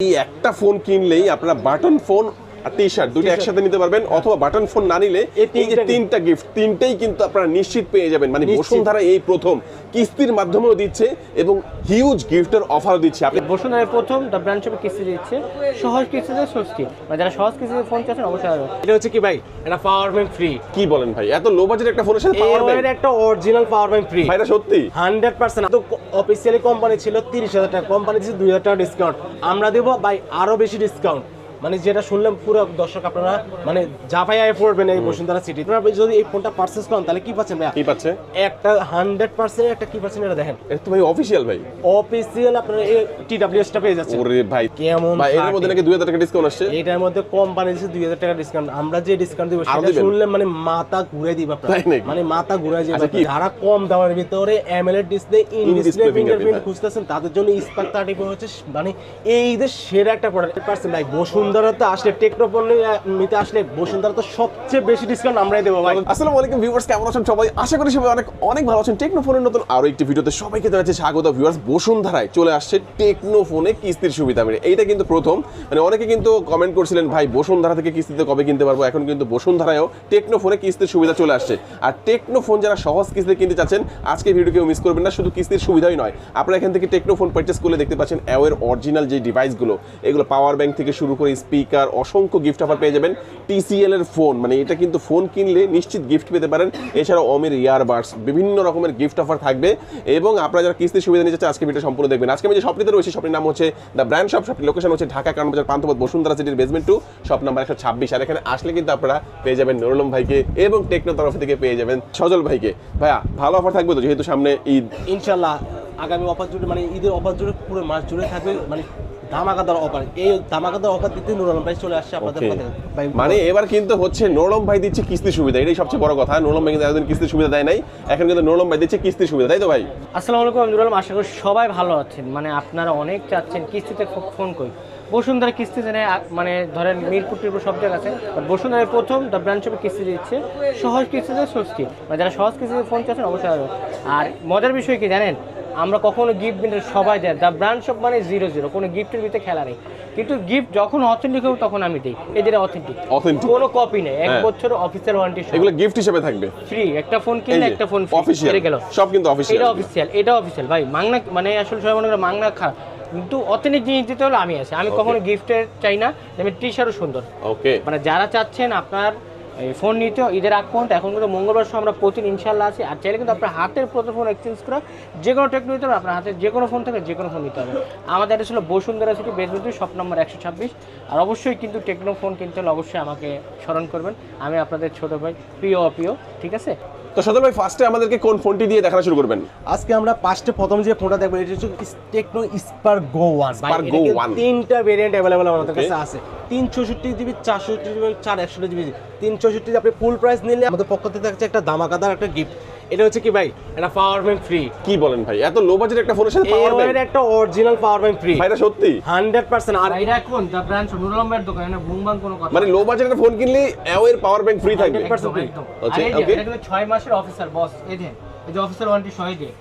এই একটা ফোন কিনলেই আপনারা বাটন ফোন আর টি শার্ট দুটো একসাথে নিতে পারবেন অথবা বাটন ফোন না নিলে এই যে তিনটা গিফট তিনটেই কিন্তু আপনারা নিশ্চিত পেয়ে যাবেন। মানে। বসুন্ধরা এই প্রথম। কিস্তির মাধ্যমেও দিচ্ছে এবং হিউজ গিফটের অফারও দিচ্ছে। আপনি বসুন্ধরায় প্রথম দ্য ব্র্যান্ড শপে কিস্তি দিচ্ছে। সহজ কিস্তিতে স্বস্তি মানে যারা সহজ কিস্তিতে ফোন চাচ্ছেন অবশ্যই এটা হচ্ছে কি ভাই? এটা পাওয়ার ব্যাংক ফ্রি কি বলেন ভাই? এত লো বাজেট একটা ফোনের সাথে পাওয়ার এর একটা অরিজিনাল পাওয়ার ব্যাংক ফ্রি ভাইটা সত্যি? হান্ড্রেড পার্সেন্ট তো অফিসিয়ালি কোম্পানি ছিল তিরিশ হাজার টাকা। কোম্পানি দিচ্ছে দুই হাজার টাকা ডিসকাউন্ট আমরা দেবো ভাই আরও বেশি ডিসকাউন্ট মানে যেটা শুনলাম পুরো দর্শক আপনারা মানে জাফাই আয় পড়বেন এই বসুন্ধরা সিটি আপনারা যদি এই ফোনটা পারচেস করেন তাহলে কি পাচ্ছেন ভাইয়া? কি পাচ্ছে? একটা হান্ড্রেড পার্সেন্ট একটা কি পাচ্ছেন এটা দেখেন। এটা তো ভাই অফিসিয়াল ভাই। অফিসিয়াল আপনারা এই টি ডাব্লিউএসটা পেয়ে যাচ্ছেন। ওরে ভাই কেমন ভাই এর মধ্যে নাকি দুই হাজার টাকা ডিসকাউন্ট আসছে? এটার মধ্যে কোম্পানি দুই হাজার টাকা ডিসকাউন্ট আমরা যে ডিসকাউন্ট দিব সেটা শুনলে মানে মাথা ঘুরে দিবা মানে মাথা ঘুরে যাবে আচ্ছা, কি? যারা কম দামের ভিতরে AMOLED display in display fingerprint. খুঁজতেছেন তাদের জন্য স্পার্ক থার্টি ফোর হচ্ছে মানে এই যে সেরা একটা প্রোডাক্ট পার্সেন্ট ভাই বসুন্ধরা তো আসলে টেকনোপণ্য নিতে আসলে বসুন্ধরা তো সবচেয়ে বেশি ডিসকাউন্ট আমরাই দেবো ভাই। আসসালামু আলাইকুম ভিউয়ার্স কেমন আছেন সবাই? আশা করি সবাই অনেক অনেক ভালো আছেন। টেকনো ফোনের নতুন আরও একটি ভিডিওতে সবাইকে জানাচ্ছি স্বাগত ভিউয়ার্স বসুন্ধরায় চলে আসছে টেকনো ফোনে কিস্তির সুবিধা মেরে এইটা কিন্তু প্রথম। মানে অনেকে কিন্তু কমেন্ট করছিলেন, ভাই, বসুন্ধরা থেকে কিস্তিতে কবে কিনতে পারব? এখন কিন্তু বসুন্ধরায়ও টেকনো ফোনে কিস্তির সুবিধা চলে আসছে। আর টেকনো ফোন যারা সহজ কিস্তিতে কিনতে চাচ্ছেন, আজকে ভিডিও কেউ মিস করবেন না, শুধু কিস্তির সুবিধাই নয়। আপনারা এখান থেকে টেকনো ফোন পারচেস করলে দেখতে পাচ্ছেন অ্যাওয়ের অরিজিনাল যে ডিভাইসগুলো এগুলো পাওয়ার ব্যাংক থেকে শুরু করে স্পিকার অসংখ্য গিফট অফার পেয়ে যাবেন। টিসিএল এর ফোন মানে এটা কিন্তু ফোন কিনলে নিশ্চিত গিফট পেতে পারেন। এছাড়াও অমের ইয়ারবাডস বিভিন্ন রকমের গিফট অফার থাকবে। এবং আপনারা যারা কিস্তির সুবিধা নিতে চাচ্ছেন আজকে ভিডিও সম্পূর্ণ দেখবেন। আজকে আমি যে শপটিতে রয়েছে শপটির নাম হচ্ছে দ্য ব্র্যান্ড শপ শপটির লোকেশন হচ্ছে ঢাকা কারণ বাজার পান্থপথ, বসুন্ধরা সিটির বেসমেন্ট টু শপ নাম্বার একশো ছাব্বিশ। আর এখানে আসলে কিন্তু আপনারা পেয়ে যাবেন নুরুলম ভাইকে এবং টেকনো তরফ থেকে পেয়ে যাবেন সজল ভাইকে। ভাইয়া, ভালো অফার থাকবে তো, যেহেতু সামনে ঈদ। ইনশাল্লাহ আগামী অফার জুড়ে মানে ঈদের অফার জুড়ে পুরো মাস জুড়ে থাকবে মানে ধামাকাদার অফার এই ধামাকাদার অফার দিতে নুর আলম ভাই চলে আসছে আপনাদের কাছে ভাই মানে এবার কিন্তু হচ্ছে নোলম ভাই দিচ্ছে কিস্তির সুবিধা এটাই সবচেয়ে বড় কথা। নোলম ভাই কিন্তু এতদিন কিস্তির সুবিধা দেয় নাই এখন কিন্তু নোলম ভাই দিচ্ছে কিস্তির সুবিধা তাই তো ভাই? আসসালামু আলাইকুম আমিরুল আলম আশা করি সবাই ভালো আছেন। মানে আপনারা অনেক চাচ্ছেন কিস্তিতে ফোন করি। বসুন্ধরা কিস্তিতে নেয় মানে ধরেন মিরপুর টিরপুর সব জায়গা আছে বাট বসুন্ধরায় প্রথম দ্য ব্র্যান্ড শপে কিস্তি দিচ্ছে সহজ কিস্তিতে স্বস্তি। মানে যারা সহজ কিস্তিতে ফোন চাচ্ছেন অবশ্যই আর মজার বিষয় কি জানেন? আমরা কখনো গিফট বিন্ডার সবাই দেয়। দ্য ব্র্যান্ড শপ মানে জিরো জিরো কোনো গিফটের ভিতরে খেলা নেই। কিন্তু গিফট যখন অথেন্টিক হবে তখন আমি দিই। এদের অথেন্টিক কোনো কপি নেই। এক হ্যাঁ। বছর অফিসের ওয়ারেন্টি এগুলো গিফট হিসেবে থাকবে। ফ্রি একটা ফোন কিনলে একটা ফোন official, গেল। সব কিন্তু official। এটা অফিসিয়াল এটা অফিসিয়াল ভাই মাংনা মানে আসলে সবাই মনে করে মাংনা খা। কিন্তু অথেন্টিক জিনিস দিতে হলে আমি আছি। আমি কখনো গিফটের চাই না। আমি টি শার্টও সুন্দর। ওকে মানে যারা চাচ্ছেন আপনার এই ফোন নিতে ঈদের আগ পর্যন্ত, এখন কিন্তু মঙ্গলবার সময় আমরা প্রতিদিন ইনশাল্লাহ আছি। আর চাইলে কিন্তু আপনার হাতের প্রথম ফোন এক্সচেঞ্জ করা যে কোনো টেকনো নিতে হবে, আপনার হাতে যে কোনো ফোন থেকে যে কোনো ফোন নিতে হবে। আমাদের এটা ছিল Bashundhara city basement shop number একশো ছাব্বিশ। আর অবশ্যই কিন্তু টেকনো ফোন কিনতে হলে অবশ্যই আমাকে স্মরণ করবেন। আমি আপনাদের ছোটো ভাই, প্রিয় অপ্রিয়, ঠিক আছে? তো সদর ভাই ফার্স্টে আমাদেরকে কোন ফোনটি দিয়ে দেখানো শুরু করবেন? আজকে আমরা ফার্স্টে প্রথম যে ফোনটা দেখব এটা হচ্ছে Tecno Spark Go one Spark Go one তিনটা ভেরিয়েন্ট অ্যাভেলেবল আমাদের. কাছে আছে। তিন চৌষট্টি জিবি চারষট্টি জিবি চার একষট্টি জিবি তিন চৌষট্টি আপনি ফুল প্রাইস নিলে আমাদের পক্ষ থেকে থাকছে একটা দামাকাদার একটা গিফট এটা হচ্ছে কি ভাই? এটা পাওয়ার ব্যাংক ফ্রি কি বলেন ভাই? এত লো বাজেট একটা ফোনের সাথে পাওয়ার এর ব্যাংক একটা অরিজিনাল পাওয়ার ব্যাংক ফ্রি ভাইটা সত্যি? হান্ড্রেড পার্সেন্ট আর আর এটা এখন দা ব্র্যান্ড নুরুলমের দোকান না বুমবাং কোনো কথা মানে লো বাজেটের ফোন কিনলে অ্যাওয়ের পাওয়ার ব্যাংক ফ্রি থাকবে। 100% আচ্ছা, আর এই যে, okay. এটা কিন্তু ছয় মাসের অফিসার বস এই এই যে অফিসার ওয়ারেন্টি সহ দিয়ে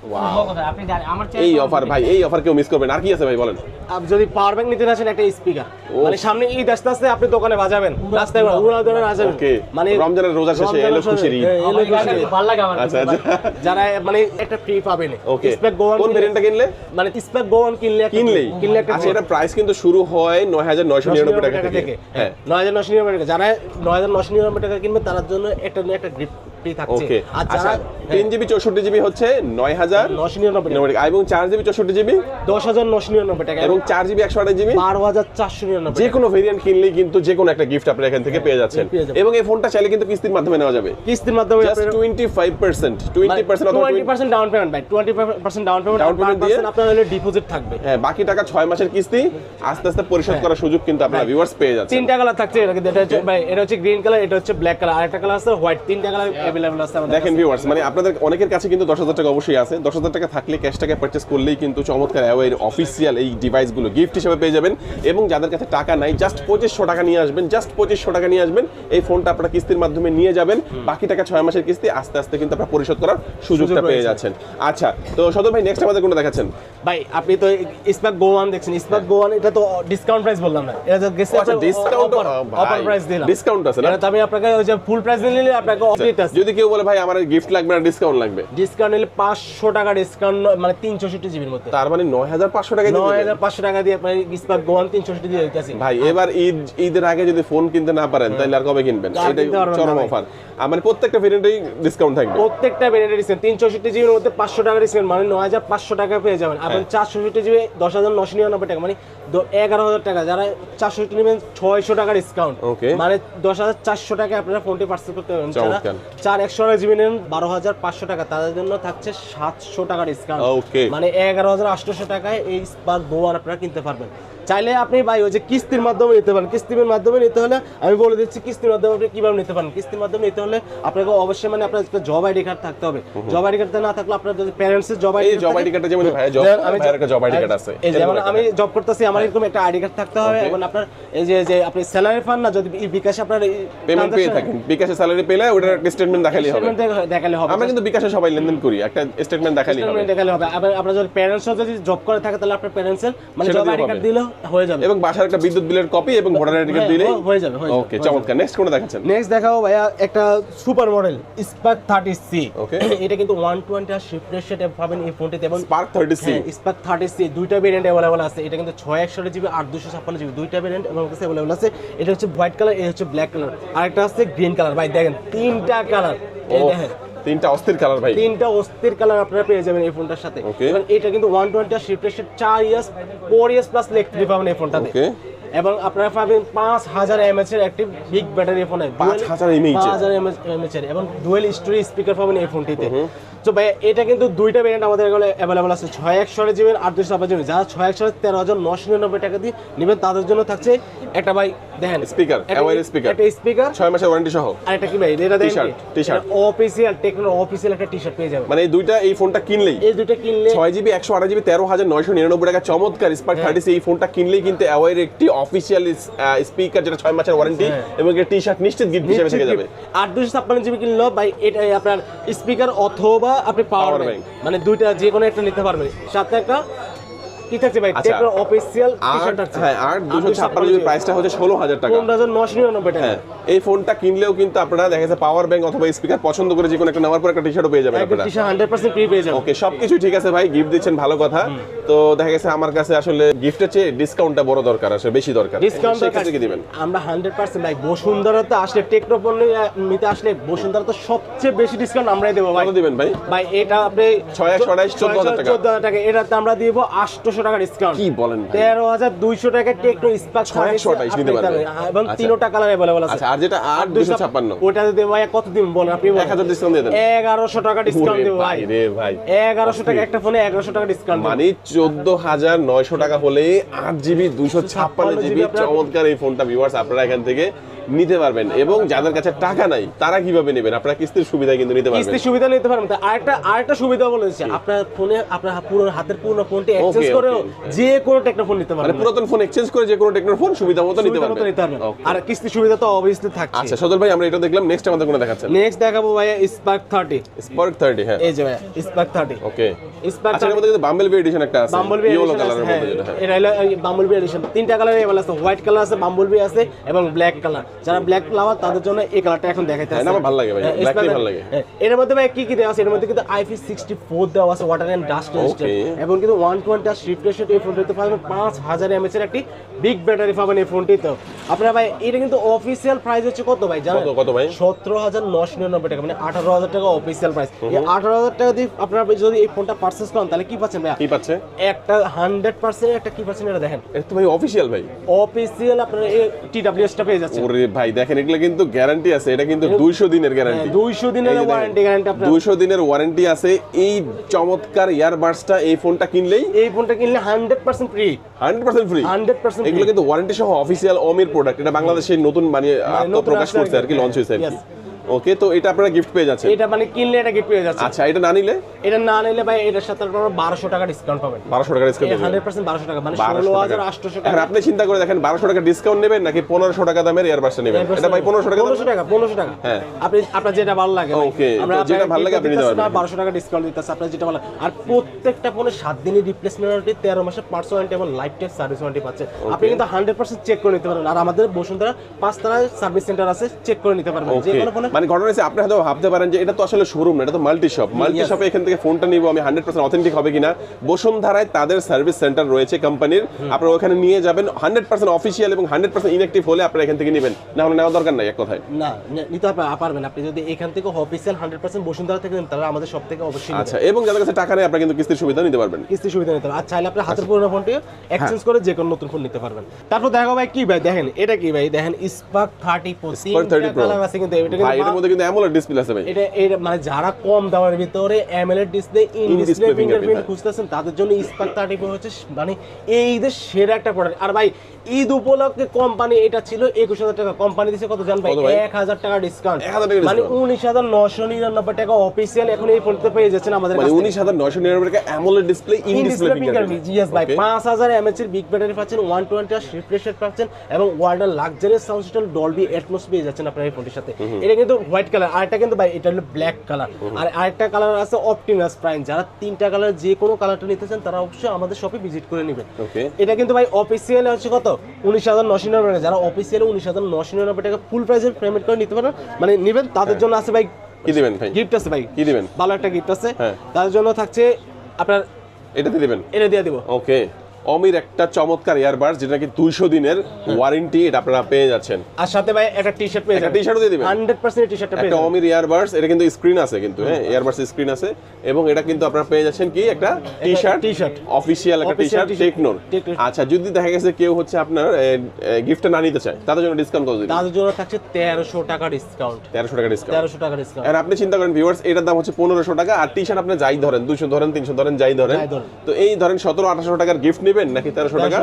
কথা আপনি আমার এই অফার ভাই এই অফার কেউ মিস করবেন আর কি আছে ভাই বলেন? আপনি যদি পাওয়ার ব্যাংক নিতে আসেন একটা স্পিকার মানে সামনে ঈদ আস্তে আস্তে আপনি দোকানে বাজাবেন। রাস্তায় উড়া বাজাবেন মানে রমজানের রোজা শেষে এলো খুশির ঈদ। এলো খুশির ভালো লাগে আমার আচ্ছা আচ্ছা। যারা মানে একটা ফ্রি পাবেন। ওকে স্পেক গোয়ান কোন ভেরিয়েন্টটা কিনলে? মানে স্পেক গোয়ান কিনলে free। কিনলে একটা আচ্ছা এটা প্রাইস কিন্তু শুরু হয় নয় হাজার নয়শো নিরানব্বই টাকা থেকে। হ্যাঁ নয় হাজার নশো নিরানব্বই টাকা যারা নয় হাজার নশো নিরানব্বই টাকা কিনবে তার জন্য একটা না একটা গ্রিপ ফ্রি থাকছে। আর আচ্ছা যারা তিন জিবি চৌষট্টি জিবি হচ্ছে নয় হাজার নশো নিরানব্বই টাকা। এবং চার জিবি চৌষট্টি জিবি? দশ হাজার নশো নিরানব্বই টাকা। এবং চার জিবি একশো আঠাশ জিবি? বারো হাজার চারশো নিরানব্বই যে কোনো ভেরিয়েন্ট কিনলেই কিন্তু যে কোনো একটা গিফট আপনি এখান থেকে পেয়ে যাচ্ছেন। এবং এই ফোনটা চাইলে কিন্তু কিস্তির মাধ্যমে নেওয়া যাবে। কিস্তির মাধ্যমে just twenty five percent twenty percent অথবা টোয়েন্টি 20 পার্সেন্ট ডাউন পেমেন্ট ভাই। Twenty percent down payment Down payment দিয়ে? আপনার হলে ডিপোজিট থাকবে। হ্যাঁ বাকি টাকা ছয় মাসের কিস্তি। আস্তে আস্তে পরিশোধ করার সুযোগ কিন্তু আপনারা ভিউয়ার্স পেয়ে যাচ্ছেন। তিনটা কালার থাকছে এটা হচ্ছে ভাই এটা হচ্ছে গ্রিন কালার এটা হচ্ছে ব্ল্যাক কালার আরেকটা কালার আছে হোয়াইট তিনটা কালার অ্যাভেলেবল আছে আমাদের দেখেন ভিউয়ার্স মানে আপনাদের অনেকের কাছে কিন্তু দশ হাজার টাকা অবশ্যই আছে। দশ হাজার টাকা থাকলে ক্যাশ টাকা পারচেস করলেই কিন্তু চমৎকার অ্যাওয়ের অফিসিয়াল এই ডিভাইসগুলো গিফট হিসেবে পেয়ে যাবেন। এবং যাদের কাছে টাকা নাই জাস্ট পঁচিশশো টাকা নিয়ে আসবেন জাস্ট পঁচিশশো টাকা নিয়ে আসবেন। এই ফোনটা আপনারা কিস্তির মাধ্যমে নিয়ে যাবেন। বাকি টাকা ছয় মাসের কিস্তি আস্তে আস্তে কিন্তু আপনারা পরিশোধ করার সুযোগটা পেয়ে যাচ্ছেন। আচ্ছা তো সদর ভাই নেক্সট আমাদের কোনটা দেখাচ্ছেন? ভাই আপনি তো স্পার্ক গোয়ান দেখছেন। স্পার্ক গোয়ান এটা তো ডিসকাউন্ট প্রাইস বললাম না। এটা তো গেছে আচ্ছা, ও- অফার প্রাইস দিলাম। discount আছে না? আচ্ছা, এটা আমি আপনাকে ওই যে ফুল প্রাইস নিলে আপনাকে অফার আছে। যদি কেউ বলে ভাই আমার গিফট লাগবে না ডিসকাউন্ট লাগবে? ডিসকাউন্ট নিলে পাঁচশো টাকা ডিসকাউন্ট মানে তিনশোষট্টি জিবির মধ্যে। তার মানে নয় হাজার পাঁচশো টাকা নয় হাজার পাঁচশো টাকা দিয়ে আপনার স্পার্ক গোয়ান তিনশোষট্টি দিয়ে দিতেছি। ভাই এবার ঈদ ঈদের আগে যদি ফোন কিনতে না পারেন তাহলে আর কবে কিনবেন? এটাই চরম অফার মানে প্রত্যেকটা ভেরিয়েন্টেই ডিসকাউন্ট থাকবে। প্রত্যেকটা ভ্যারিয়েন্টের ডিসকাউন্ট তিনশোষট্টি জিবির মধ্যে পাঁচশো টাকা ডিসকাউন্ট মানে নয় হাজার পাঁচশো টাকা পেয়ে যাবেন। হ্যাঁ। আপনি চারশোষট্টি জিবি দশ হাজার নশো নিরানব্বই টাকা মানে এগারো হাজার টাকা। যারা চারশোষট্টি নেবেন ছয়শো টাকা ডিসকাউন্ট. মানে দশ হাজার চারশো টাকা আপনারা ফোনটি পার্সেল করতে পারবেন। চমৎকার। চার একশো টাকা জিবি নেন বারো হাজার পাঁচশো টাকা। তাদের জন্য থাকছে সাতশো টাকার ডিসকাউন্ট. মানে এগারো হাজার আটশোশো টাকায় এই স্পার্ক গোয়ান আপনারা কিনতে পারবেন। চাইলে আপনি ভাই ওই যে কিস্তির মাধ্যমে নিতে পারেন। কিস্তির মাধ্যমে নিতে হলে আমি বলে দিচ্ছি কিস্তির মাধ্যমে আপনি কীভাবে নিতে পারেন? কিস্তির মাধ্যমে নিতে হলে আপনাকে অবশ্যই মানে আপনার একটা জব আইডি কার্ড থাকতে হবে। জব আইডি কার্ড না থাকলে আপনার যদি প্যারেন্টসের জব এই জব আইডি কার্ডটা যেমন ভাই জব একটা জব আইডি কার্ড আছে এই যেমন আমি জব করতেছি আমার এরকম একটা আইডি কার্ড থাকতে হবে। এবং আপনার এই যে যে আপনি স্যালারি পান না যদি বিকাশে আপনার পেমেন্ট পেয়ে থাকেন। বিকাশে স্যালারি পেলে ওটার একটা স্টেটমেন্ট দেখালেই হবে। দেখালে হবে। আমরা কিন্তু বিকাশে সবাই লেনদেন করি একটা স্টেটমেন্ট দেখালেই হবে। Statement দেখালে হবে আপনার যদি প্যারেন্টসও যদি জব করে থাকে তাহলে আপনার প্যারেন্টসের মানে জব আইডি কার্ড। দিলেও হয়ে যাবে। এবং বাসার একটা বিদ্যুৎ বিলের কপি এবং ভোটার আইডি কার্ড হ্যাঁ, দিলেই হয়ে যাবে, ওকে চমৎকার। নেক্সট কোনটা দেখাচ্ছেন? নেক্সট দেখাবো ভাইয়া একটা super model Spark thirty C Okay. এটা কিন্তু ওয়ান টোয়েন্টি আর শিফটের সেট পাবেন এই ফোনটিতে এবং Spark thirty C Spark thirty C দুইটা ভেরিয়েন্ট অ্যাভেলেবল আছে। এটা কিন্তু ছয় একশো জিবি আট দুশো ছাপ্পান্ন জিবি দুইটা ভেরিয়েন্ট এবং কাছে অ্যাভেলেবল আছে। এটা হচ্ছে হোয়াইট কালার এটা হচ্ছে ব্ল্যাক কালার আর একটা আছে গ্রিন কালার ভাই দেখেন তিনটা কালার এই দেখেন তিনটা অস্থির কালার ভাই। তিনটা অস্থির কালার আপনারা পেয়ে যাবেন এই ফোনটার সাথে। এবং এটা কিন্তু ওয়ান টোয়েন্টি আর শিফটের সেট চার ইয়ার্স 4 ইয়ার্স প্লাস লেকট্রি পাবেন এই ফোনটাতে ওকে এবং আপনারা পাবেন পাঁচ হাজার এমএচ এর একটি বিগ ব্যাটারি ফোন 5000 mAh পাঁচ হাজার এমএচ এর? এবং ডুয়েল স্টোরি স্পিকার পাবেন এই ফোনটিতে তো ভাই এটা কিন্তু দুইটা ভেরিয়েন্ট আমাদের এগুলো অ্যাভেলেবল আছে। ছয় একশো জিবি আট দুশো ছাপ্পান্ন জিবি। যারা ছয় একশো তেরো হাজার নশো নিরানব্বই টাকা দিয়ে নেবেন তাদের জন্য থাকছে একটা ভাই দেখেন Speaker, Aware speaker। একটা স্পিকার ছয় মাসের ওয়ারেন্টি সহ। আর এটা কি ভাই এটা দেখেন T-shirt, T-shirt। Official Tecno official একটা টি শার্ট পেয়ে যাবেন। মানে এই দুইটা এই ফোনটা কিনলেই। এই দুইটা কিনলে ছয় জিবি একশো আঠাশ জিবি তেরো হাজার নয়শো নিরানব্বই টাকা। চমৎকার স্পার্ক হ্যাঁ। থার্টি এই ফোনটা কিনলেই কিন্তু অ্যাওয়ের একটি অফিসিয়াল স্পিকার যেটা ছয় মাসের ওয়ারেন্টি হ্যাঁ। এবং টি শার্ট নিশ্চিত গিফট হিসেবে থেকে যাবে। আট দুশো ছাপ্পান্ন জিবি কিনলো ভাই এটা আপনার স্পিকার অথবা আপনি পাওয়ার ব্যাংক মানে দুইটা যে কোনো একটা নিতে পারবেন। সাথে একটা কি থাকছে ভাই। টেকনো অফিসিয়াল টি-শার্ট থাকছে। হ্যাঁ দুশো ছাপ্পান্ন জিবি প্রাইসটা হচ্ছে ষোলো হাজার টাকা। পনেরো হাজার নশো নিরানব্বই টাকা। হ্যাঁ এই ফোনটা কিনলেও কিন্তু আপনারা দেখা যাচ্ছে পাওয়ার ব্যাংক অথবা স্পিকার পছন্দ করে যে কোনো একটা নেওয়ার পর একটা টি শার্টও পেয়ে যাবেন আপনারা। T shirt hundred percent free পেয়ে যাবেন। ওকে সবকিছু ঠিক আছে ভাই গিফট দিচ্ছেন ভালো কথা। তো দেখা গেছে আমার কাছে আসলে গিফটের চেয়ে ডিসকাউন্টটা বড় দরকার আসলে বেশি দরকার। ডিসকাউন্ট সেক্ষেত্রে কি দিবেন? আমরা হান্ড্রেড পার্সেন্ট ভাই বসুন্ধরাতে আসলে টেকনো পণ্য নিতে আসলে বসুন্ধরাতে সবচেয়ে বেশি ডিসকাউন্ট আমরাই দেবো ভাই। কত দিবেন ভাই? ভাই এটা আপনি ছয় একশো আঠাশ, চোদ্দ হাজার টাকা। চোদ্দ হাজার টাকা। এটাতে আমরা দিব আটশোশো টাকা ডিসকাউন্ট কি বলেন তেরো হাজার দুইশো টাকা টেকনো স্পার্ক ছয় একশো আঠাশ নিতে পারবেন। এবং। তিনোটা কালার অ্যাভেলেবল আছে। আচ্ছা আর যেটা আট ছাপ্পান্ন। ওটা যদি ভাই কত বলেন? আপনি এক হাজার ডিসকাউন্ট দিয়ে দেন। এগারোশো টাকা ডিসকাউন্ট দেবো ভাই। ভাই রে ভাই। এগারোশো টাকা একটা ফোনে এগারোশো টাকা ডিসকাউন্ট মানে চোদ্দ হাজার নয়শো টাকা হলে আট জিবি দুইশো ছাপ্পান্ন জিবি চমৎকার এই ফোনটা ভিউয়ার্স আপনারা এখান থেকে নিতে পারবেন এবং যাদের কাছে টাকা নাই তারা কীভাবে নেবেন? আপনারা কিস্তির সুবিধা কিন্তু নিতে পারবেন। কিস্তি সুবিধা নিতে পারবেন। তা আরেকটা আরেকটা সুবিধা বলেছে আপনার ফোনে আপনার পুরো হাতের পুরো ফোনটি এক্সচেঞ্জ করেও okay. যে কোনো টেকনো ফোন নিতে মানে পারবেন। পুরাতন ফোন এক্সচেঞ্জ করে যে কোনো টেকনোর ফোন সুবিধা মতো নিতে পারবেন. আর কিস্তি সুবিধা তো অবভিয়াসলি থাকছে আচ্ছা সদল ভাই আমরা এটা দেখলাম। নেক্সট আমাদের কোনো দেখাচ্ছেন? নেক্সট দেখাবো ভাইয়া স্পার্ক থার্টি স্পার্ক থার্টি হ্যাঁ। এই যে ভাইয়া স্পার্ক থার্টি ওকে স্পার্ক আচ্ছা এর মধ্যে কিন্তু বাম্বেল বি এডিশন একটা আছে। বাম্বলবি ইয়েলো কালারের হ্যাঁ মধ্যে যেটা হ্যাঁ। এটা হলো বাম্বলবি এডিশন তিনটা কালার এবার আছে। হোয়াইট কালার আছে বাম্বলবি আছে এবং ব্ল্যাক কালার যারা ব্ল্যাক লাভার তাদের জন্য এই কালারটা এখন দেখাইতে হ্যাঁ, না, আমার ভালো লাগে ভাই। Black টাই ভালো লাগে। এর মধ্যে ভাই কি কি দেওয়া আছে? এর মধ্যে কিন্তু আইপি সিক্সটি ফোর দেওয়া আছে ওয়াটার এন্ড ডাস্ট Okay. এবং কিন্তু ওয়ান টোয়েন্টি রিফ্রেশ এই ফোনটিতে পাবেন পাঁচ হাজার এমএচ এর একটি বিগ ব্যাটারি পাবেন এই ফোনটিতে আপনারা ভাই এটা কিন্তু অফিসিয়াল প্রাইস হচ্ছে কত ভাই জানেন? কত- ভাই? সতেরো হাজার নশো নিরানব্বই টাকা মানে আঠারো হাজার টাকা অফিসিয়াল প্রাইস এই আঠারো হাজার টাকা দিয়ে আপনারা যদি এই ফোনটা পারচেস করেন তাহলে কি পাচ্ছেন ভাই কি পাচ্ছে? একটা হান্ড্রেড পার্সেন্ট একটা কি পার্সেন্ট এটা দেখেন। এটা তো ভাই অফিসিয়াল ভাই। অফিসিয়াল আপনার টি ডাব্লিউএসটা পেয়ে যাচ্ছে ওরে ভাই দেখেন এগুলো কিন্তু গ্যারান্টি আছে। এটা কিন্তু দুইশো দিনের গ্যারান্টি দুইশো দিনের ওয়ারেন্টি গ্যারান্টি আপনার দুইশো দিনের ওয়ারেন্টি আছে। এই চমৎকার ইয়ারবাডসটা এই ফোনটা কিনলেই এই ফোনটা কিনলে hundred percent free hundred percent free hundred percent এগুলো কিন্তু ওয়ারেন্টি সহ অফিসিয়াল অমির প্রোডাক্ট এটা বাংলাদেশের নতুন মানে আত্মপ্রকাশ করছে আর কি লঞ্চ হয়েছে আর কি। ওকে তো এটা আপনারা গিফট পেয়ে যাচ্ছেন। এটা মানে কিনলে এটা গিফট পেয়ে যাচ্ছে আচ্ছা এটা না নিলে? এটা না নিলে ভাই এটার সাথে আপনারা বারোশো টাকা ডিসকাউন্ট পাবেন। বারোশো টাকা ডিসকাউন্ট হান্ড্রেড পার্সেন্ট বারোশো টাকা মানে বারোশো ষোলো টাকা। হাজার আটশোশো টাকা। আপনি চিন্তা করে দেখেন বারোশো টাকা ডিসকাউন্ট নেবেন নাকি পনেরোশো টাকা দামের এয়ারবাসটা নেবেন? এটা ভাই পনেরোশো টাকা পনেরোশো টাকা পনেরোশো টাকা। হ্যাঁ। আপনি আপনার যেটা ভালো লাগে। Okay, আমরা যেটা ভালো লাগে আপনি নিতে পারবেন। বারোশো টাকা ডিসকাউন্ট দিতেছে আপনার যেটা ভালো আর প্রত্যেকটা ফোনে সাত দিনের রিপ্লেসমেন্ট ওয়ারেন্টি তেরো মাসের পার্টস ওয়ারেন্টি এবং লাইফ টাইম সার্ভিস ওয়ারেন্টি পাচ্ছেন আপনি কিন্তু হান্ড্রেড পার্সেন্ট চেক করে নিতে পারবেন। আর আমাদের বসুন্ধরা পাঁচতলায় সার্ভিস সেন্টার আছে চেক করে নিতে পারবেন। যে কোনো ফোনে মানে ঘটনা হচ্ছে আপনি হয়তো ভাবতে পারেন যে এটা তো আসলে শোরুম না এটা তো মাল্টি শপ মাল্টি শপে এখান থেকে ফোনটা নিব আমি হান্ড্রেড পার্সেন্ট অথেন্টিক হবে কিনা? বসুন্ধরায় তাদের সার্ভিস সেন্টার রয়েছে কোম্পানির আপনারা ওখানে নিয়ে যাবেন হান্ড্রেড পার্সেন্ট অফিসিয়াল এবং হান্ড্রেড পার্সেন্ট ইনঅ্যাক্টিভ হলে আপনারা এখান থেকে নেবেন। না হলে নেওয়া দরকার নাই এক কথায়। না নিতে পারবেন। আপনি যদি এখান থেকে অফিসিয়াল হান্ড্রেড পার্সেন্ট বসুন্ধরা থেকে আমাদের সব থেকে অবশ্যই আচ্ছা এবং যাদের কাছে টাকা নেই আপনারা কিন্তু কিস্তির সুবিধা নিতে পারবেন। কিস্তি সুবিধা নিতে পারবেন। আর চাইলে আপনি হাতের পুরোনো ফোনটি এক্সচেঞ্জ করে যে কোনো নতুন ফোন নিতে পারবেন। তারপর দেখো ভাই কি ভাই দেখেন এটা কি ভাই? দেখেন স্পার্ক থার্টি প্রো 30 Pro। আছে কিন্তু এটা এটার মধ্যে কিন্তু অ্যামোলেড ডিসপ্লে আছে ভাই। এটা এটা মানে যারা কম দামের ভিতরে AMOLED display in display fingerprint. খুঁজতেছেন তাদের জন্য স্পার্ক থার্টি হচ্ছে মানে এই ঈদের সেরা একটা প্রোডাক্ট আর ভাই ঈদ উপলক্ষে কোম্পানি এটা ছিল একুশ হাজার টাকা। কোম্পানি দিচ্ছে কত জান ভাই? এক হাজার টাকা ডিসকাউন্ট মানে। উনিশ হাজার নশো নিরানব্বই টাকা অফিসিয়াল এখন এই ফোনটা পেয়ে যাচ্ছেন আমাদের মানে কাছ। উনিশ হাজার নিরানব্বই টাকা AMOLED display in display fingerprint yes ভাই। পাঁচ হাজার এমএচ এর বিগ ব্যাটারি পাচ্ছেন ওয়ান টোয়েন্টি রিফ্রেশ রেট পাচ্ছেন এবং ওয়ার্ল্ডের luxurious sound system Dolby Atmos পেয়ে যাচ্ছেন আপনার এই ফোনটির সাথে। এটা কিন্তু হোয়াইট কালার আরেকটা কিন্তু ভাই এটা হলো ব্ল্যাক কালার। আর আরেকটা কালার আছে অপটিমাস প্রাইম যারা তিনটা কালার যে কোনো কালারটা নিতে চান তারা অবশ্যই আমাদের শপে ভিজিট করে নেবেন। ওকে এটা কিন্তু ভাই অফিসিয়াল হচ্ছে কত? উনিশ হাজার নশো নিরানব্বই টাকা। যারা অফিসিয়াল উনিশ হাজার নশো নিরানব্বই টাকা ফুল প্রাইসের পেমেন্ট করে নিতে পারেন মানে নেবেন তাদের জন্য আছে ভাই কি দিবেন ভাই? গিফট আছে ভাই। কি দিবেন? ভালো একটা গিফট আছে। হ্যাঁ। তার জন্য থাকছে আপনার এটা দিয়ে দিবেন? এটা দিয়ে দিব। ওকে অমির একটা চমৎকার ইয়ারবাডস যেটা নাকি দুইশো দিনের ওয়ারেন্টি এটা আপনারা পেয়ে যাচ্ছেন। আর সাথে ভাই একটা টি শার্ট পেয়ে একটা যাবেন। T-shirt দিয়ে দিবেন? হান্ড্রেড পার্সেন্ট টি শার্টটা একটা অমির ইয়ারবাডস এটা কিন্তু স্ক্রিন আছে কিন্তু হ্যাঁ ইয়ারবাডস স্ক্রিন আছে। এবং এটা কিন্তু আপনারা পেয়ে যাচ্ছেন কি একটা টি শার্ট t-shirt। অফিসিয়াল একটা টি শার্ট টেকনোর আচ্ছা যদি দেখা গেছে কেউ হচ্ছে আপনার গিফটটা না নিতে চায় তাদের জন্য ডিসকাউন্ট কত দিবেন। তাদের জন্য থাকছে তেরোশো টাকা ডিসকাউন্ট তেরোশো টাকা ডিসকাউন্ট তেরোশো টাকা ডিসকাউন্ট আর আপনি চিন্তা করেন ভিউয়ার্স এটার দাম হচ্ছে পনেরোশো টাকা আর টি শার্ট আপনি যাই ধরেন দুশো ধরেন তিনশো ধরেন যাই ধরেন। তো এই ধরেন সতেরো আঠারো টাকার গিফট নেবেন নাকি তেরোশো টাকা।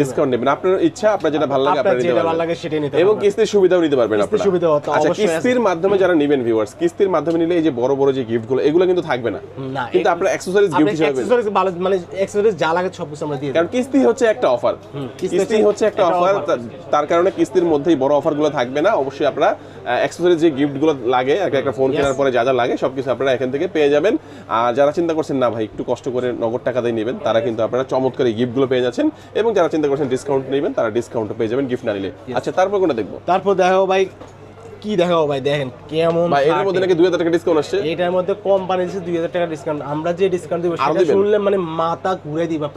ডিসকাউন্ট নেবেন। আপনার ইচ্ছা আপনার যেটা ভালো লাগে আপনার যেটা ভালো লাগে সেটাই নিতে এবং কিস্তির সুবিধাও নিতে পারবেন আপনারা। সুবিধাও আচ্ছা কিস্তির মাধ্যমে যারা নেবেন ভিউয়ার্স কিস্তির মাধ্যমে নিলে এই যে বড় বড় যে গিফটগুলো এগুলো কিন্তু থাকবে না। কিন্তু আপনার অ্যাক্সেসরিজ গিফট হিসেবে। অ্যাক্সেসরিজ ভালো মানে অ্যাক্সেসরিজ যা লাগে সব কিছু আমরা দিয়ে কারণ কিস্তি হচ্ছে একটা অফার কিস্তি হচ্ছে একটা অফার তার কারণে কিস্তির মধ্যেই বড় অফারগুলো থাকবে না। অবশ্যই আপনারা অ্যাক্সেসরিজ যে গিফটগুলো লাগে একটা একটা ফোন কেনার পরে যা যা লাগে সবকিছু আপনারা এখান থেকে পেয়ে যাবেন। আর যারা চিন্তা করছেন না ভাই একটু কষ্ট করে নগদ টাকা দিয়ে নেবেন তারা কিন্তু আপনারা চমৎকার এই গিফটগুলো পেয়ে যাচ্ছেন এবং যারা চিন্তা করছেন ডিসকাউন্ট নেবেন তারা ডিসকাউন্ট পেয়ে যাবেন গিফট না নিলে। আচ্ছা তারপর কোনটা দেখব? তারপর দেখো ভাই কি দেখাবো ভাই? দেখেন কেমন ভাই এর মধ্যে নাকি দুই হাজার টাকা ডিসকাউন্ট আসছে? এটার মধ্যে কোম্পানি দিচ্ছে দুই হাজার টাকা ডিসকাউন্ট আমরা যে ডিসকাউন্ট দিব সেটা শুনলে মানে মাথা ঘুরে দিবা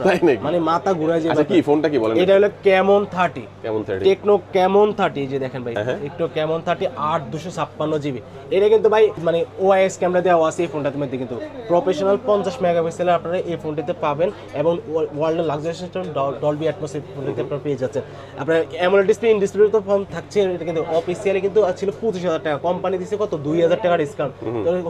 মানে মাথা ঘুরে যাবে আচ্ছা কি ফোনটা কি বলেন? এটা হলো কেমন থার্টি। কেমন থার্টি? টেকনো কেমন থার্টি যে দেখেন ভাই। হ্যাঁ। টেকনো কেমন থার্টি আট দুশো ছাপ্পান্ন জিবি। এটা কিন্তু ভাই মানে ওআইএস ক্যামেরা দেওয়া আছে এই ফোনটার মধ্যে কিন্তু। প্রফেশনাল পঞ্চাশ মেগাপিক্সেলের আপনারা এই ফোনটিতে পাবেন এবং ওয়ার্ল্ডের লাক্সারি সিস্টেম ডলবি অ্যাটমস এই ফোনটিতে আপনারা পেয়ে যাচ্ছেন। আপনার অ্যামোলেড ডিসপ্লে ইন ডিসপ্লে তো ফোন থাকছে এটা কিন্তু অফিসিয়ালি কিন্তু ছিল পঁচিশ হাজার টাকা। কোম্পানি দিচ্ছে কত? দুই হাজার টাকা ডিসকাউন্ট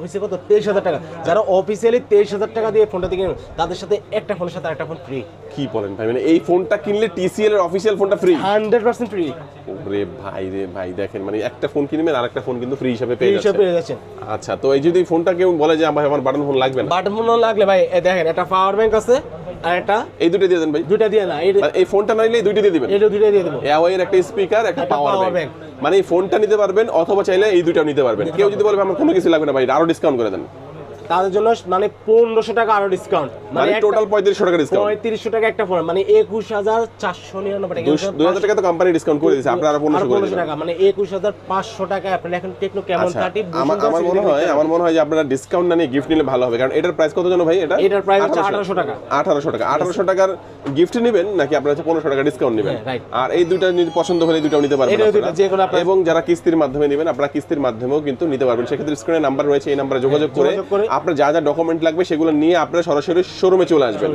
হয়েছে কত? তেইশ হাজার টাকা। যারা অফিসিয়ালি তেইশ হাজার টাকা দিয়ে ফোনটা কিনে তাদের সাথে একটা ফোনের সাথে একটা ফোন ফ্রি কি বলেন ভাই? মানে এই ফোনটা কিনলে টিসিএল এর অফিসিয়াল ফোনটা ফ্রি হান্ড্রেড পার্সেন্ট ফ্রি রে ভাই রে ভাই দেখেন মানে একটা ফোন কিনবেন আর একটা ফোন কিন্তু ফ্রি হিসাবে পেয়ে যাচ্ছেন। আচ্ছা তো এই যদি ফোনটা কেউ বলে যে আমার বাটন ফোন লাগবে না? বাটন ফোন লাগলে ভাই দেখেন একটা পাওয়ার ব্যাংক আছে। আর একটা? এই দুটো দিয়ে দেন ভাই। দুটো দিয়ে না এই ফোনটা না নিলে এই দিয়ে দিবেন। এটা দুইটা দিয়ে দেবো। এর একটা স্পিকার একটা একটা পাওয়ার ব্যাংক মানে এই ফোনটা নিতে পারবেন অথবা চাইলে এই দুটো নিতে পারবেন। কেউ যদি বলবে আমার কোনো কিছু লাগবে না ভাই আরও ডিসকাউন্ট করে দেন। তাদের জন্য মানে পনেরোশো টাকা আরও ডিসকাউন্ট মানে টোটাল পঁয়ত্রিশশো টাকা ডিসকাউন্ট পঁয়ত্রিশশো টাকা একটা ফোন মানে একুশ হাজার চারশো নিরানব্বই টাকা। দুই হাজার টাকা তো কোম্পানি ডিসকাউন্ট করে দিয়েছে আপনারা পনেরোশো টাকা মানে একুশ হাজার পাঁচশো টাকা আপনার এখন টেকনো কেমন থার্টি আমার মনে হয় আমার মনে হয় যে আপনারা ডিসকাউন্ট না নিয়ে গিফট নিলে ভালো হবে কারণ এটার প্রাইস কত জানো ভাই এটা? এটার price হচ্ছে 1800 টাকা। আঠারোশো টাকা। আঠারোশো টাকার গিফট নেবেন নাকি আপনারা হচ্ছে পনেরোশো টাকা ডিসকাউন্ট নেবেন? হ্যাঁ, আর এই দুইটা পছন্দ হলে দুইটাও নিতে পারবেন এবং যারা কিস্তির মাধ্যমে নেবেন আপনারা কিস্তির মাধ্যমেও কিন্তু নিতে পারবেন। সেক্ষেত্রে স্ক্রিনে নাম্বার রয়েছে এই নাম্বারে যোগাযোগ করে- আপনার যা যা ডকুমেন্ট লাগবে সেগুলো নিয়ে আপনারা সরাসরি শোরুমে চলে আসবেন।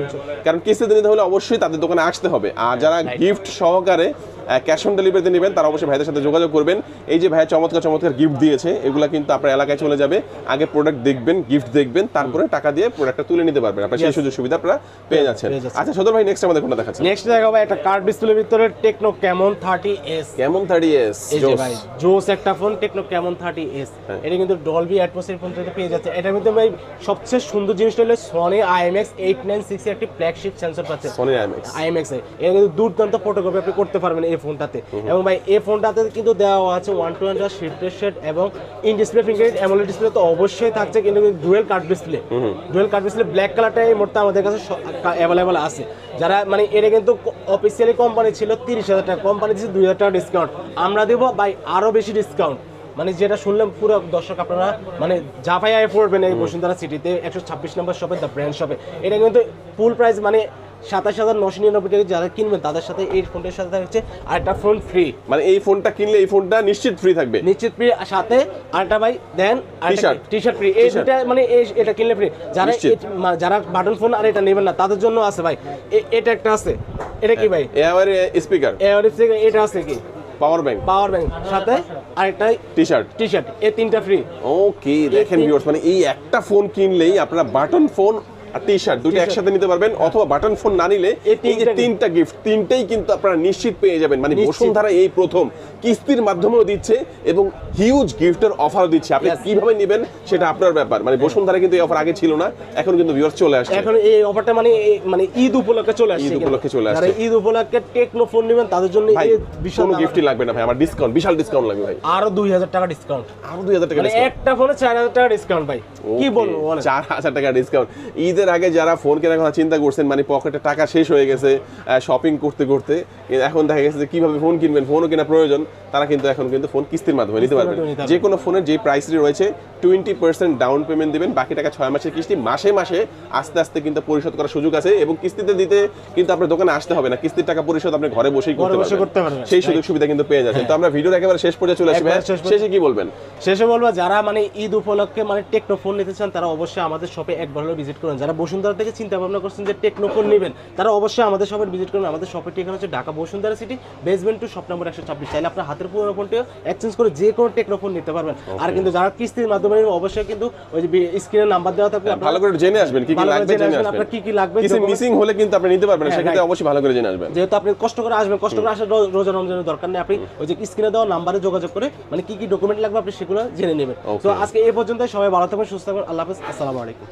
কারণ কিস্তিতে নিতে হলে অবশ্যই তাদের দোকানে আসতে হবে। আর যারা গিফট সহকারে ক্যাশ অন ডেলিভারিতে নেবেন তারা অবশ্যই ভাইদের সাথে যোগাযোগ করবেন। এই যে ভাইয়া চমৎকার চমৎকার গিফট দিয়েছে এগুলো কিন্তু আপনার এলাকায় চলে যাবে। আগে প্রোডাক্ট দেখবেন গিফট দেখবেন তারপরে টাকা দিয়ে প্রোডাক্টটা তুলে নিতে পারবেন। আপনার সেই সুযোগ সুবিধা আপনারা পেয়ে যাচ্ছেন। আচ্ছা সদর ভাই নেক্সট আমাদের কোনটা দেখাচ্ছেন? নেক্সট দেখাবো একটা কার্ড ডিসপ্লের ভিতরে Tecno Camon thirty S Camon thirty S এই যে ভাই জোস একটা phone Tecno Camon thirty S হ্যাঁ। এটা কিন্তু ডলবি অ্যাটমসফিয়ার ফোনটাতে পেয়ে যাচ্ছে। এটার মধ্যে ভাই সবচেয়ে সুন্দর জিনিসটা হলো Sony IMX eight nine six একটি ফ্ল্যাগশিপ সেন্সর পাচ্ছে। সনি আইএমএক্স আইএমএক্স এ। এটা কিন্তু দুর্দান্ত ফটোকপি আপনি করতে পারবেন। এই ফোনটাতে। এবং ভাই এই ফোনটাতে কিন্তু দেওয়া আছে ওয়ান টু ওয়ান শিফটের শেড এবং in display fingerprint AMOLED display তো অবশ্যই থাকছে কিন্তু dual curved display dual curved display black কালারটা এই মুহূর্তে আমাদের কাছে অ্যাভেলেবল আছে। যারা মানে এটা কিন্তু অফিসিয়ালি কোম্পানি ছিল তিরিশ হাজার টাকা। কোম্পানি দিচ্ছে দুই হাজার টাকা ডিসকাউন্ট আমরা দেবো ভাই আরও বেশি ডিসকাউন্ট মানে যেটা শুনলাম পুরো দর্শক আপনারা মানে জাফাই আয় পড়বেন এই বসুন্ধরা সিটিতে একশো ছাব্বিশ নম্বর শপে দ্য ব্র্যান্ড শপে এটা কিন্তু ফুল প্রাইস মানে সাতাশ হাজার নশো নিরানব্বই টাকা যারা কিনবেন তাদের সাথে এই ফোনটার সাথে থাকছে আরেকটা ফোন ফ্রি মানে এই ফোনটা কিনলে এই ফোনটা নিশ্চিত ফ্রি থাকবে। নিশ্চিত ফ্রি সাথে আরেকটা ভাই দেন। টি শার্ট ফ্রি এই। দুটা মানে এটা কিনলে ফ্রি যারা যারা বাটন ফোন আর এটা নেবেন না তাদের জন্য আছে ভাই। এটা একটা আছে। এটা কি ভাই? এবার স্পিকার এয়ারফ স্পিকার এটা আছে কি? পাওয়ার ব্যাংক পাওয়ার ব্যাংক সাথে আরেকটা টি শার্ট টি শার্ট এই তিনটা ফ্রি ওকে দেখেন ভিউয়ার্স মানে এই একটা ফোন কিনলেই আপনারা বাটন ফোন আর টি শার্ট দুটো একসাথে নিতে পারবেন অথবা বাটন ফোন না নিলে এই যে তিনটা গিফট তিনটেই কিন্তু আপনারা নিশ্চিত পেয়ে যাবেন। মানে। বসুন্ধরা এই প্রথম। কিস্তির মাধ্যমেও দিচ্ছে এবং হিউজ গিফটের অফার দিচ্ছে। আপনি কীভাবে নেবেন সেটা আপনার ব্যাপার। মানে বসুন্ধরা কিন্তু এই অফার আগে ছিল না এখন কিন্তু ভিউয়ার্স চলে আসছে। এখন এই অফারটা মানে মানে ঈদ উপলক্ষে চলে আসছে ঈদ উপলক্ষে চলে আসছে। ঈদ উপলক্ষে টেকনো ফোন নেবেন তাদের জন্য এই বিশাল গিফটই লাগবে না ভাই আমার ডিসকাউন্ট বিশাল ডিসকাউন্ট লাগবে ভাই। আরও দুই হাজার টাকা ডিসকাউন্ট আরও দুই হাজার টাকা মানে একটা ফোনে চার হাজার টাকা ডিসকাউন্ট ভাই। কি বলব বলেন? চার হাজার টাকা ডিসকাউন্ট ঈদের আগে যারা ফোন কেনার কথা চিন্তা করছেন মানে পকেটে টাকা শেষ হয়ে গেছে শপিং করতে করতে এখন দেখা গেছে যে কীভাবে ফোন কিনবেন ফোনও কেনা প্রয়োজন তারা কিন্তু এখন কিন্তু ফোন কিস্তির মাধ্যমে নিতে পারবেন। যে কোনো ফোনের যে প্রাইস রয়েছে টোয়েন্টি পার্সেন্ট ডাউন পেমেন্ট দিবেন বাকি টাকা ছয় মাসের কিস্তি মাসে মাসে আস্তে আস্তে কিন্তু পরিশোধ করার সুযোগ আছে এবং কিস্তিতে দিতে কিন্তু আপনার দোকানে আসতে হবে না কিস্তির টাকা পরিশোধ আপনি ঘরে বসেই করতে পারবেন। সেই সুযোগ সুবিধা কিন্তু পেয়ে যাচ্ছেন। তো আমরা ভিডিওর একেবারে শেষ পর্যায়ে চলে আসি একবারে ভাই। শেষ পর্যায়ে- শেষে কি বলবেন? শেষে বলব যারা মানে ঈদ উপলক্ষে মানে টেকনো ফোন নিতে চান তারা অবশ্যই আমাদের শপে একবার হলেও ভিজিট করুন। যারা বসুন্ধরা থেকে চিন্তা ভাবনা করছেন যে টেকনো ফোন নেবেন তারা অবশ্যই আমাদের শপে ভিজিট করুন আমাদের শপের ঠিকানা হচ্ছে Dhaka Bashundhara city basement two shop number একশো ছাব্বিশ। চাইলে আপনার হাতের পুরোনো ফোনটিও এক্সচেঞ্জ করে যে কোনো টেকনো ফোন নিতে পারবেন। আর কিন্তু যারা কিস্তির মাধ্যমে অবশ্যই কিন্তু ওই যে স্ক্রিনের নাম্বার দেওয়া থাকবে ভালো করে জেনে আসবেন কি কি লাগবে জেনে আসবেন, আপনার কি কি লাগবে, কিছু মিসিং হলে কিন্তু আপনি নিতে পারবেন হ্যাঁ, সেক্ষেত্রে অবশ্যই ভালো করে জেনে আসবেন। যেহেতু আপনি কষ্ট করে আসবেন কষ্ট করে আসার রোজা রমজানের দরকার নেই। আপনি ওই যে স্ক্রিনে দেওয়া নাম্বারে যোগাযোগ করে মানে কি কি ডকুমেন্ট লাগবে আপনি সেগুলো জেনে নেবেন। তো আজকে এই পর্যন্ত সবাই ভালো থাকবেন সুস্থ থাকবেন আল্লাহ হাফেজ আসসালামু আলাইকুম।